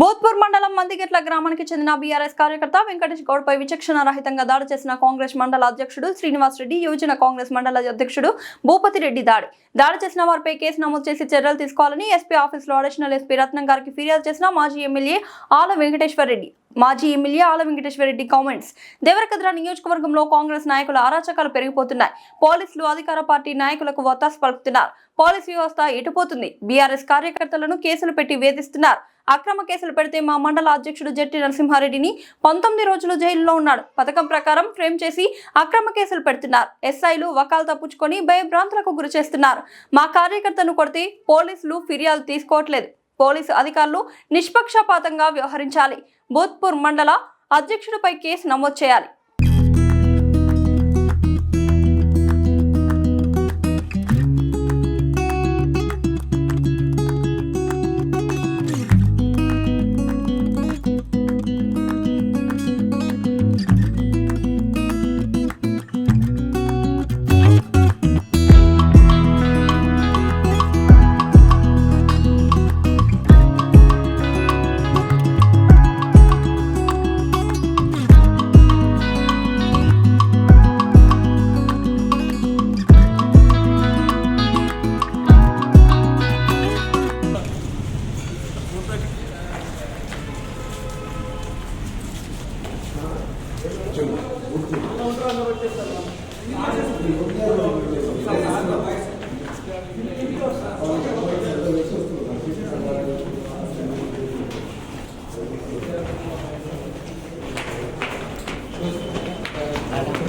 బోధ్పూర్ మండలం మందిగెట్ల గ్రామానికి చెందిన బీఆర్ఎస్ కార్యకర్త వెంకటేష్ గౌడ్పై విచక్షణ రహితంగా దాడి చేసిన కాంగ్రెస్ మండల అధ్యక్షుడు శ్రీనివాస్ రెడ్డి యువజన కాంగ్రెస్ మండల అధ్యక్షుడు భూపతి రెడ్డి దాడి. దాడి చేసిన వారిపై కేసు నమోదు చేసి చర్యలు తీసుకోవాలని ఎస్పీ ఆఫీసులో అడిషనల్ ఎస్పీ రత్నం గారికి ఫిర్యాదు చేసిన మాజీ ఎమ్మెల్యే ఆల వెంకటేశ్వర రెడ్డి. మాజీ ఎమ్మెల్యే ఆల వెంకటేశ్వర రెడ్డి కామెంట్స్ దేవరకద్ర నియోజకవర్గంలో కాంగ్రెస్ నాయకుల అరాచకాలు పెరిగిపోతున్నాయి. పోలీసులు అధికార పార్టీ నాయకులకు వత్తాసు పలుకుతున్నారు. పోలీస్ వ్యవస్థ ఎటుపోతుంది బీఆర్ఎస్ కార్యకర్తలను కేసులు పెట్టి వేధిస్తున్నారు. అక్రమ కేసులు పెడితే మా మండల అధ్యక్షుడు జట్టి నరసింహారెడ్డిని పంతొమ్మిది రోజులు జైల్లో ఉన్నాడు. పథకం ప్రకారం ఫ్రేమ్ చేసి అక్రమ కేసులు పెడుతున్నారు. ఎస్ఐలు వకాలు తప్పించుకొని భయభ్రాంతులకు గురి చేస్తున్నారు. మా కార్యకర్తను కొడితే పోలీసులు ఫిర్యాదు తీసుకోవట్లేదు. పోలీసు అధికారులు నిష్పక్షపాతంగా వ్యవహరించాలి. భూత్పూర్ మండల అధ్యక్షుడిపై కేసు నమోదు చేయాలి.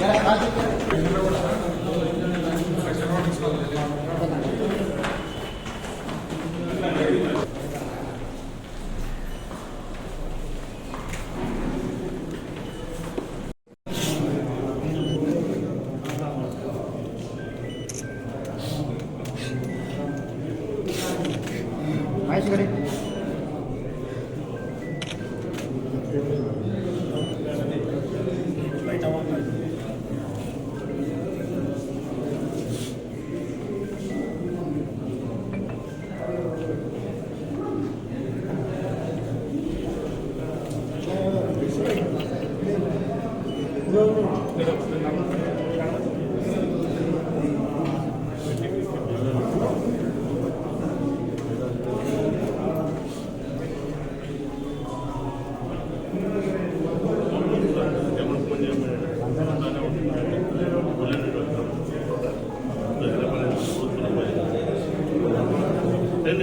ولا حاجة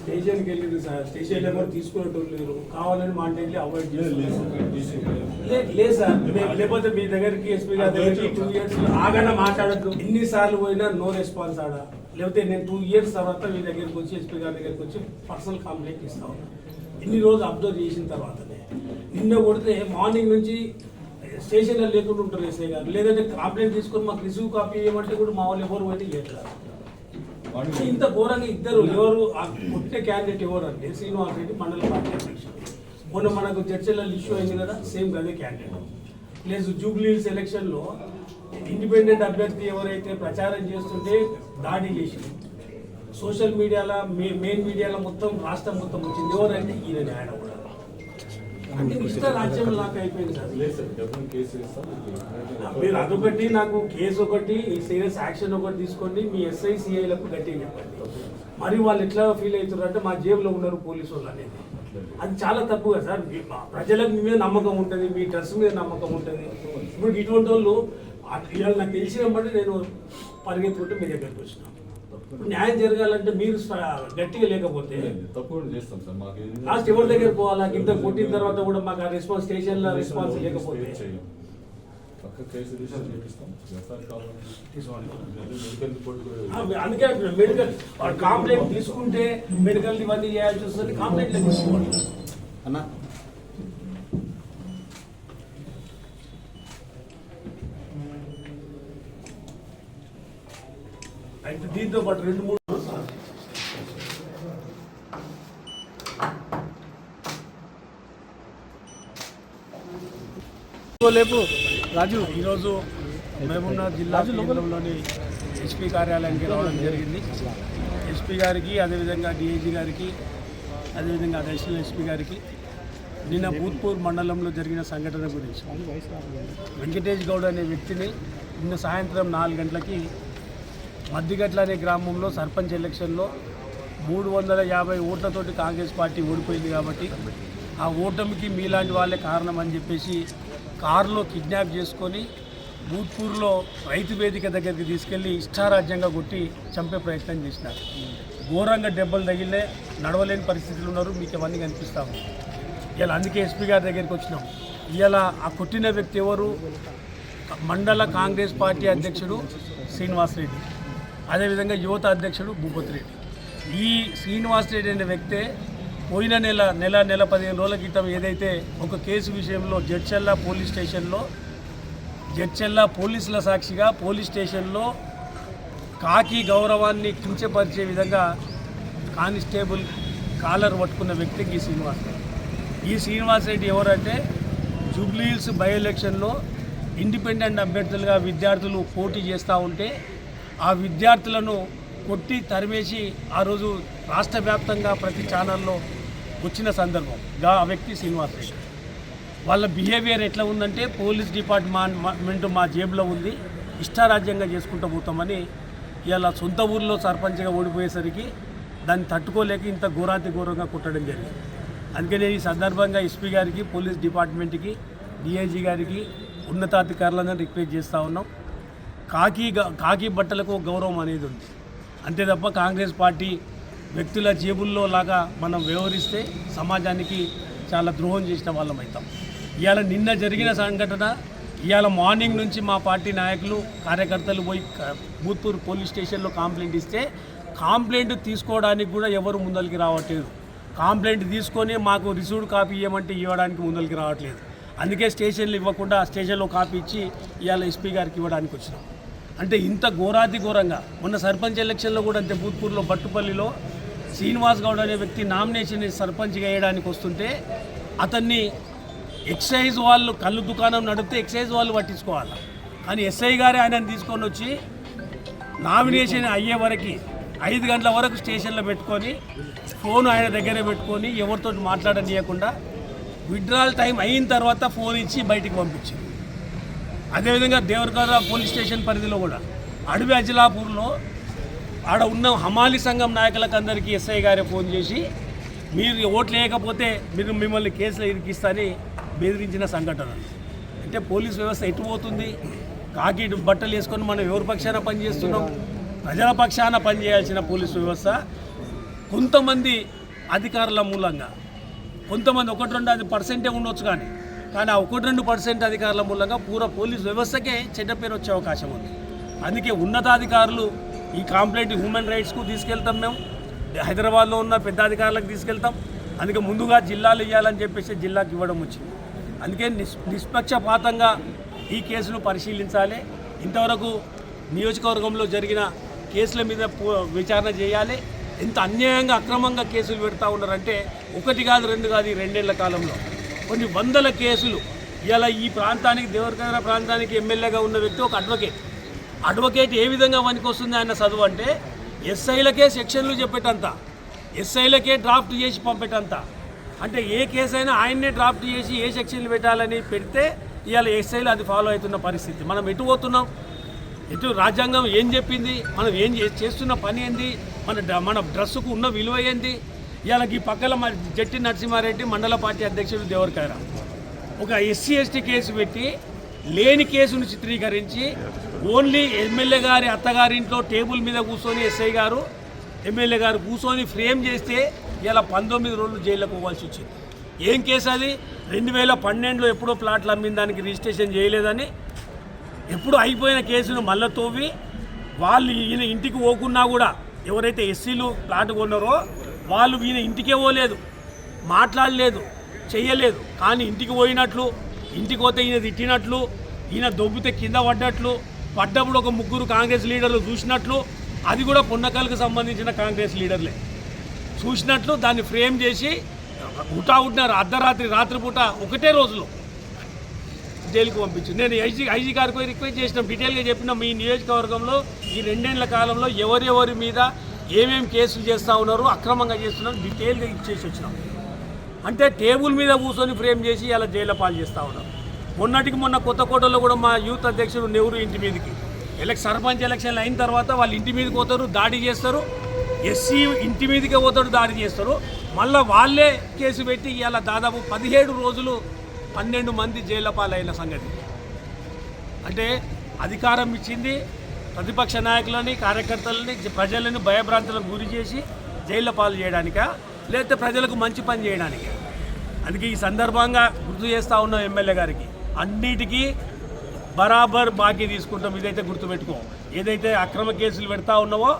స్టేషన్కి వెళ్ళింది సార్. స్టేషన్లో ఎవరు తీసుకునేటోళ్ళు లేరు. కావాలని మా ఇంటికి అవాయిడ్ చేస్తారు లేదు సార్. లేకపోతే మీ దగ్గరికి ఎస్పీ గారి దగ్గరికి టూ ఇయర్స్ ఆగన మాట్లాడద్దు. ఎన్నిసార్లు పోయినా నో రెస్పాన్స్ ఆడ. లేకపోతే నేను టూ ఇయర్స్ తర్వాత మీ దగ్గరికి వచ్చి ఎస్పీ గారి దగ్గరికి వచ్చి పర్సనల్ కంప్లైంట్ ఇస్తా ఉన్నా. ఇన్ని రోజులు అబ్జర్వ్ చేసిన తర్వాతనే. నిన్న కొడితే మార్నింగ్ నుంచి స్టేషన్లో లేకుండా ఉంటారు ఎస్ఐ గారు. లేదంటే కంప్లైంట్ తీసుకొని మాకు రిసీవ్ కాపీ ఇవ్వమంటే కూడా మా వాళ్ళు ఎవరు పోయి లేదు ఇంత ఘోరంగా ఇద్దరు ఎవరు ఆ కొట్టే క్యాండిడేట్ ఎవరు అంటే శ్రీనివాస్ రెడ్డి మండల పార్టీ అధ్యక్షుడు. మొన్న మనకు చర్చలలో ఇష్యూ అయింది కదా సేమ్ అదే క్యాండిడేట్ ప్లస్ జూబ్లీస్ ఎలక్షన్లో ఇండిపెండెంట్ అభ్యర్థి ఎవరైతే ప్రచారం చేస్తుంటే దాడి చేసి సోషల్ మీడియాలో మెయిన్ మీడియాలో మొత్తం రాష్ట్రం మొత్తం వచ్చింది. ఎవరంటే ఈయన ఆయన కూడా అంటే ఇష్ట రాజ్యం లాగా అయిపోయింది సార్ మీరు అదొకటి నాకు కేసు ఒకటి సీరియస్ యాక్షన్ ఒకటి తీసుకోండి మీ ఎస్ఐ సిఐలకు గట్టిగా చెప్పండి. మరి వాళ్ళు ఎట్లా ఫీల్ అవుతారు అంటే మా జేబులో ఉన్నారు పోలీసు వాళ్ళు అనేది. అది చాలా తప్పు కదా సార్. ప్రజలకు మీ మీద నమ్మకం ఉంటుంది మీ డ్రెస్ మీద నమ్మకం ఉంటుంది. ఇప్పుడు ఇటువంటి వాళ్ళు నాకు తెలిసిన బట్టి నేను పరిగెత్తుకుంటే మీ దగ్గరికి వచ్చిన ఇప్పుడు న్యాయం జరగాలంటే మీరు గట్టిగా లేకపోతే తప్పకుండా చేస్తాం సార్. మాకు లాస్ట్ ఎవరి దగ్గర పోవాలా? ఇంత కొట్టిన తర్వాత కూడా మాకు ఆ రెస్పాన్స్ స్టేషన్లో రెస్పాన్స్ లేకపోతే అందుకే మెడికల్ కాంప్లైంట్ తీసుకుంటే మెడికల్ ఇవన్నీ చేయాల్సి వస్తుంది కాంప్లైంట్ తీసుకోండి. అన్న అయితే దీంతో పాటు రెండు మూడు లేపు రాజు. ఈరోజు మహబూబ్నగర్ జిల్లా కేంద్రంలోని ఎస్పీ కార్యాలయానికి రావడం జరిగింది. ఎస్పీ గారికి అదేవిధంగా డిఐజీ గారికి అదేవిధంగా అడిషనల్ ఎస్పీ గారికి నిన్న భూత్పూర్ మండలంలో జరిగిన సంఘటన గురించి. వెంకటేష్ గౌడ్ అనే వ్యక్తిని నిన్న సాయంత్రం నాలుగు గంటలకి మద్దిగట్ల అనే గ్రామంలో సర్పంచ్ ఎలక్షన్లో మూడు వందల యాభై ఓట్లతోటి కాంగ్రెస్ పార్టీ ఓడిపోయింది కాబట్టి ఆ ఓటమికి మీలాంటి వాళ్ళే కారణం అని చెప్పేసి కారులో కిడ్నాప్ చేసుకొని భూత్పూర్లో రైతు వేదిక దగ్గరికి తీసుకెళ్ళి ఇష్టారాజ్యంగా కొట్టి చంపే ప్రయత్నం చేసినారు. ఘోరంగా దెబ్బలు తగిలే నడవలేని పరిస్థితులు ఉన్నారు. మీకు అవన్నీ కనిపిస్తాము. ఇలా అందుకే ఎస్పీ గారి దగ్గరికి వచ్చినాం. ఇలా ఆ కొట్టిన వ్యక్తి ఎవరు? మండల కాంగ్రెస్ పార్టీ అధ్యక్షుడు శ్రీనివాస్ రెడ్డి అదేవిధంగా యువత అధ్యక్షుడు భూపతి రెడ్డి. ఈ శ్రీనివాస్ రెడ్డి అనే వ్యక్తే పోయిన నెల నెల నెల పదిహేను రోజుల క్రితం ఏదైతే ఒక కేసు విషయంలో జడ్చెల్లా పోలీస్ స్టేషన్లో జడ్చెల్లా పోలీసుల సాక్షిగా పోలీస్ స్టేషన్లో కాకి గౌరవాన్ని కించపరిచే విధంగా కానిస్టేబుల్ కాలర్ పట్టుకున్న వ్యక్తి ఈ శ్రీనివాస్ రెడ్డి. ఈ శ్రీనివాస్ రెడ్డి ఎవరంటే జూబ్లీహిల్స్ బై ఎలక్షన్లో ఇండిపెండెంట్ అభ్యర్థులుగా విద్యార్థులు పోటీ చేస్తూ ఉంటే ఆ విద్యార్థులను కొట్టి తరిమేసి ఆ రోజు రాష్ట్ర వ్యాప్తంగా ప్రతి ఛానల్లో వచ్చిన సందర్భం. గా ఆ వ్యక్తి శ్రీనివాస్ రెడ్డి. వాళ్ళ బిహేవియర్ ఎట్లా ఉందంటే పోలీస్ డిపార్ట్మెంట్ మా జేబులో ఉంది ఇష్టారాజ్యంగా చేసుకుంటూ పోతామని ఇలా సొంత ఊర్లో సర్పంచ్గా ఓడిపోయేసరికి దాన్ని తట్టుకోలేక ఇంత ఘోరాతి ఘోరంగా కుట్టడం జరిగింది. అందుకనే ఈ సందర్భంగా ఎస్పీ గారికి పోలీస్ డిపార్ట్మెంట్కి డిఐజీ గారికి ఉన్నతాధికారులను రిక్వెస్ట్ చేస్తూ ఉన్నాం. కాకి గ- కాకి బట్టలకు గౌరవం అనేది ఉంది. అంతే తప్ప కాంగ్రెస్ పార్టీ వ్యక్తుల జేబుల్లో లాగా మనం వ్యవహరిస్తే సమాజానికి చాలా ద్రోహం చేసిన వాళ్ళం అవుతాం ఇవాళ నిన్న జరిగిన సంఘటన ఇవాళ మార్నింగ్ నుంచి మా పార్టీ నాయకులు కార్యకర్తలు పోయి భూత్పూర్ పోలీస్ స్టేషన్లో కంప్లైంట్ ఇస్తే కంప్లైంట్ తీసుకోవడానికి కూడా ఎవరు ముందరికి రావట్లేదు. కంప్లైంట్ తీసుకొని మాకు రిసీవ్డ్ కాపీ ఇవ్వమంటే ఇవ్వడానికి ముందరికి రావట్లేదు. అందుకే స్టేషన్లు ఇవ్వకుండా స్టేషన్లో కాపీ ఇచ్చి ఇవాళ ఎస్పీ గారికి ఇవ్వడానికి వచ్చినాం. అంటే ఇంత ఘోరాతి ఘోరంగా. మొన్న సర్పంచ్ ఎలక్షన్లో కూడా అంతే భూత్పూర్లో బట్టుపల్లిలో శ్రీనివాస్ గౌడ్ అనే వ్యక్తి నామినేషన్ సర్పంచ్గా వేయడానికి వస్తుంటే అతన్ని ఎక్సైజ్ వాళ్ళు కళ్ళు దుకాణం నడిపితే ఎక్సైజ్ వాళ్ళు పట్టించుకోవాలి. కానీ ఎస్ఐ గారే ఆయనను తీసుకొని వచ్చి నామినేషన్ అయ్యే వరకు ఐదు గంటల వరకు స్టేషన్లో పెట్టుకొని ఫోన్ ఆయన దగ్గరే పెట్టుకొని ఎవరితో మాట్లాడనీయకుండా విడ్రాల్ టైం అయిన తర్వాత ఫోన్ ఇచ్చి బయటికి పంపించింది. అదేవిధంగా దేవరకర పోలీస్ స్టేషన్ పరిధిలో కూడా అడవి అజిలాపూర్లో ఆడ ఉన్న హమాలి సంఘం నాయకులకు అందరికీ ఎస్ఐ గారే ఫోన్ చేసి మీరు ఓట్లు వేయకపోతే మీరు మిమ్మల్ని కేసులు ఇరికిస్తాని బెదిరించిన సంఘటన అంటే పోలీస్ వ్యవస్థ ఎటు పోతుంది? కాకి బట్టలు వేసుకొని మనం ఎవరి పక్షాన పనిచేస్తున్నాం ప్రజల పక్షాన పనిచేయాల్సిన పోలీస్ వ్యవస్థ. కొంతమంది అధికారుల మూలంగా కొంతమంది ఒకటి రెండు అది పర్సెంటే ఉండొచ్చు కానీ కానీ ఆ ఒకటి రెండు పర్సెంట్ అధికారుల మూలంగా పూర్వ పోలీస్ వ్యవస్థకే చెడ్డ పేరు వచ్చే అవకాశం ఉంది. అందుకే ఉన్నతాధికారులు ఈ కాంప్లైంట్ హ్యూమన్ రైట్స్కు తీసుకెళ్తాం మేము. హైదరాబాద్లో ఉన్న పెద్ద అధికారులకు తీసుకెళ్తాం. అందుకే ముందుగా జిల్లాలు ఇవ్వాలని చెప్పేసి జిల్లాకి ఇవ్వడం వచ్చింది. అందుకే నిష్ నిష్పక్షపాతంగా ఈ కేసును పరిశీలించాలి. ఇంతవరకు నియోజకవర్గంలో జరిగిన కేసుల మీద విచారణ చేయాలి. ఎంత అన్యాయంగా అక్రమంగా కేసులు పెడతా ఉన్నారంటే ఒకటి కాదు రెండు కాదు ఈ రెండేళ్ళ కాలంలో. కొన్ని వందల కేసులు. ఇలా ఈ ప్రాంతానికి దేవరకర ప్రాంతానికి ఎమ్మెల్యేగా ఉన్న వ్యక్తి ఒక అడ్వకేట్ అడ్వకేట్ ఏ విధంగా వస్తుంది ఆయన చదువు అంటే ఎస్ఐలకే సెక్షన్లు చెప్పేటంత ఎస్ఐలకే డ్రాఫ్ట్ చేసి పంపేటంత. అంటే ఏ కేసు అయినా ఆయన్నే డ్రాఫ్ట్ చేసి ఏ సెక్షన్లు పెట్టాలని పెడితే ఇవాళ ఎస్ఐలు అది ఫాలో అవుతున్న పరిస్థితి. మనం ఎటు పోతున్నాం? ఎటు రాజ్యాంగం ఏం చెప్పింది? మనం ఏం చే- చేస్తున్న పని ఏంది? మన మన డ్రెస్సుకు ఉన్న విలువ ఏంది? ఇవాళ ఈ పక్కల మా జట్టి నరసింహారెడ్డి మండల పార్టీ అధ్యక్షుడు దేవరకాయరా ఒక ఎస్సీ ఎస్టీ కేసు పెట్టి లేని కేసును చిత్రీకరించి ఓన్లీ ఎమ్మెల్యే గారి అత్తగారింట్లో టేబుల్ మీద కూర్చొని ఎస్ఐ గారు ఎమ్మెల్యే గారు కూర్చొని ఫ్రేమ్ చేస్తే ఇలా పంతొమ్మిది రోజులు జైల్లోకి పోవాల్సి వచ్చింది. ఏం కేసు అది? రెండు వేల పన్నెండులో ఎప్పుడో ప్లాట్లు అమ్మిన దానికి రిజిస్ట్రేషన్ చేయలేదని ఎప్పుడు అయిపోయిన కేసును మళ్ళా తోవి వాళ్ళు ఈయన ఇంటికి పోకున్నా కూడా ఎవరైతే ఎస్సీలు ప్లాట్ కొన్నారో వాళ్ళు ఈయన ఇంటికే పోలేదు. మాట్లాడలేదు చేయలేదు కానీ ఇంటికి పోయినట్లు ఇంటికి పోతే ఈయన తిట్టినట్లు ఈయన దొబ్బితే కింద పడ్డట్లు పడ్డప్పుడు ఒక ముగ్గురు కాంగ్రెస్ లీడర్లు చూసినట్లు అది కూడా పున్నకలకు సంబంధించిన కాంగ్రెస్ లీడర్లే. చూసినట్లు దాన్ని ఫ్రేమ్ చేసి ఉటా ఉంటున్నారు అర్ధరాత్రి రాత్రిపూట ఒకటే రోజులో జైలుకు పంపించింది నేను ఐజీ ఐజీ గారికి పోయి రిక్వెస్ట్ చేసిన. డీటెయిల్గా చెప్పిన. మీ నియోజకవర్గంలో ఈ రెండేళ్ళ కాలంలో ఎవరెవరి మీద ఏమేం కేసులు చేస్తూ ఉన్నారు అక్రమంగా చేస్తున్నారు డీటెయిల్గా ఇచ్చేసి వచ్చినాం. అంటే టేబుల్ మీద కూర్చొని ఫ్రేమ్ చేసి ఇలా జైల్లో పాలు చేస్తూ ఉన్నారు మొన్నటికి మొన్న కొత్తకోటలో కూడా మా యూత్ అధ్యక్షుడు నెహ్రూ ఇంటి మీదకి. ఎలక్ సర్పంచ్ ఎలక్షన్లు అయిన తర్వాత వాళ్ళు ఇంటి మీదకి పోతారు దాడి చేస్తారు. ఎస్సీ ఇంటి మీదకే పోతాడు దాడి చేస్తారు. మళ్ళీ వాళ్ళే కేసు పెట్టి ఇలా దాదాపు పదిహేడు రోజులు పన్నెండు మంది జైళ్ళ పాలైన సంగతి. అంటే అధికారం ఇచ్చింది ప్రతిపక్ష నాయకులని కార్యకర్తలని ప్రజలను భయభ్రాంతులకు గురి చేసి జైల్లో పాలు చేయడానికా? లేకపోతే ప్రజలకు మంచి పని చేయడానికా? అందుకే ఈ సందర్భంగా గుర్తు చేస్తూ ఉన్నాం ఎమ్మెల్యే గారికి అన్నిటికీ బరాబర్ బాకీ తీసుకుంటాం. ఇదైతే గుర్తుపెట్టుకో. ఏదైతే అక్రమ కేసులు పెడతా ఉన్నావో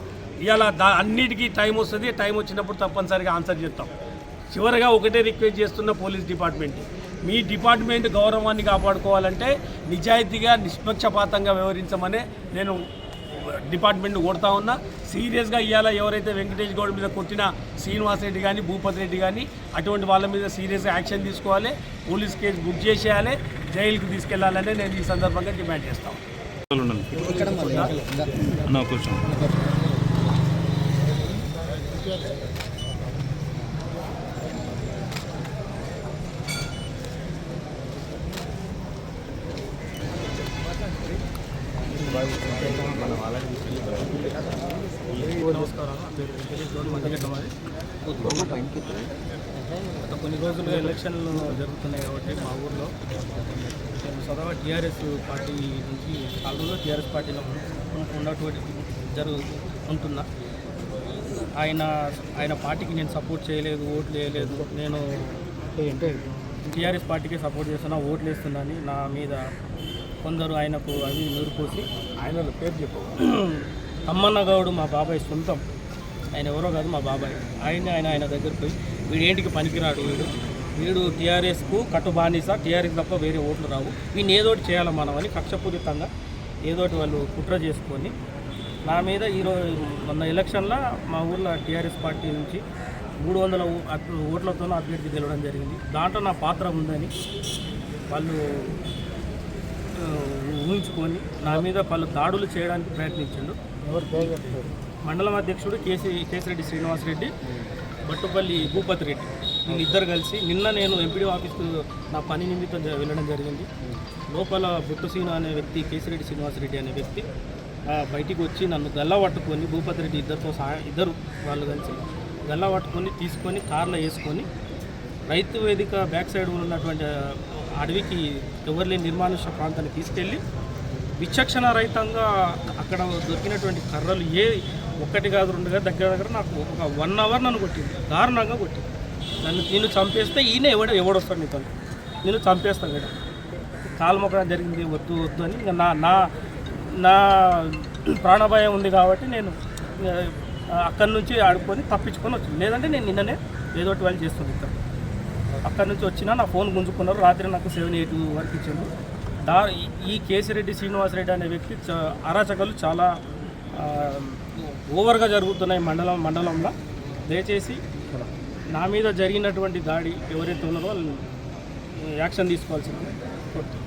ఇలా దా అన్నిటికీ టైం వస్తుంది. టైం వచ్చినప్పుడు తప్పనిసరిగా ఆన్సర్ చేస్తాం చివరిగా ఒకటే రిక్వెస్ట్ చేస్తున్న పోలీస్ డిపార్ట్మెంట్. మీ డిపార్ట్మెంట్ గౌరవాన్ని కాపాడుకోవాలంటే నిజాయితీగా నిష్పక్షపాతంగా వ్యవహరించమనే నేను డిపార్ట్మెంట్ కొడతా ఉన్నా సీరియస్గా ఇవాళ ఎవరైతే వెంకటేష్ గౌడ్ మీద కొట్టిన శ్రీనివాస్ రెడ్డి కానీ భూపతి రెడ్డి కానీ అటువంటి వాళ్ళ మీద సీరియస్గా యాక్షన్ తీసుకోవాలి పోలీస్ కేసు బుక్ చేసేయాలి జైలుకు తీసుకెళ్ళాలని నేను ఈ సందర్భంగా డిమాండ్ చేస్తాను కూర్చోండి నమస్కారం నా పేరు వెంకటేష్ గౌడ్ మండగడ్డ మాది గత కొన్ని రోజులుగా ఎలక్షన్లు జరుగుతున్నాయి కాబట్టి మా ఊర్లో. నేను సదవా టీఆర్ఎస్ పార్టీ నుంచి రోజులు టీఆర్ఎస్ పార్టీలో ఉన్- ఉన్నటువంటి జరుగు ఉంటున్నా. ఆయన ఆయన పార్టీకి నేను సపోర్ట్ చేయలేదు ఓట్లు వేయలేదు. నేను టీఆర్ఎస్ పార్టీకి సపోర్ట్ చేస్తున్నా ఓట్లు వేస్తున్నాను నా మీద కొందరు ఆయనకు అవి నూరుపోసి ఆయన పేరు చెప్పు. అమ్మన్న గౌడు మా బాబాయ్ సొంతం. ఆయన ఎవరో కాదు మా బాబాయ్. ఆయన ఆయన ఆయన దగ్గరికి పోయి వీడు ఏంటికి పనికిరాడు వీడు? వీడు టీఆర్ఎస్కు కట్టుబానిస టీఆర్ఎస్ తప్ప వేరే ఓట్లు రావు. వీడిని ఏదోటి చేయాలి మనం అని కక్షపూరితంగా ఏదోటి వాళ్ళు కుట్ర చేసుకొని నా మీద ఈరోజు మొన్న ఎలక్షన్లో మా ఊర్లో టీఆర్ఎస్ పార్టీ నుంచి మూడు వందల ఓ- ఓట్లతో అభ్యర్థి గెలవడం జరిగింది. దాంట్లో నా పాత్ర ఉందని వాళ్ళు ఊహించుకొని నా మీద పలు దాడులు చేయడానికి ప్రయత్నించిండు. మండలం అధ్యక్షుడు కేసీ కేసిరెడ్డి శ్రీనివాసరెడ్డి బట్టుపల్లి భూపతి రెడ్డి. వీళ్ళిద్దరు కలిసి నిన్న నేను ఎంపీడీ ఆఫీస్కు నా పని నిమిత్తం వెళ్ళడం జరిగింది. లోపల బుట్టసీన అనే వ్యక్తి కేసిరెడ్డి శ్రీనివాసరెడ్డి అనే వ్యక్తి బయటికి వచ్చి నన్ను గల్లా పట్టుకొని భూపతి రెడ్డి ఇద్దరితో సహా ఇద్దరు వాళ్ళు కలిసి గల్లా పట్టుకొని తీసుకొని కార్లో వేసుకొని రైతు వేదిక బ్యాక్ సైడ్ ఉన్నటువంటి అడవికి ఎవరు లేని ప్రాంతానికి ప్రాంతాన్ని తీసుకెళ్ళి విచక్షణ రహితంగా అక్కడ దొరికినటువంటి కర్రలు ఏ ఒక్కటి కాదు రెండు కాదు దగ్గర దగ్గర నాకు ఒక వన్ అవర్ నన్ను కొట్టింది. దారుణంగా కొట్టింది. నన్ను నేను చంపేస్తే ఈయన ఎవడ ఎవడొస్తాడు నీతో? నేను చంపేస్తాను కదా. కాలు మొక్కడం జరిగింది వద్దు వద్దు అని ఇంకా నా నా నా ప్రాణభయం ఉంది కాబట్టి నేను అక్కడి నుంచి ఆడుకొని తప్పించుకొని వచ్చాను. లేదంటే నేను నిన్ననే ఏదో ఒకటి వాళ్ళు చేస్తుంది ఇక్కడ అక్కడి నుంచి వచ్చినా నా ఫోన్ గుంజుకున్నారు. రాత్రి నాకు సెవెన్ ఎయిట్ వరకు ఇచ్చారు. దా ఈ- కేసిరెడ్డి శ్రీనివాసరెడ్డి అనే వ్యక్తి చ- అరాచకాలు చాలా ఓవర్గా జరుగుతున్నాయి మండలం మండలంలో. దయచేసి నా మీద జరిగినటువంటి దాడి ఎవరైతే ఉన్నారో యాక్షన్ తీసుకోవాల్సింది. కోరుతున్నాను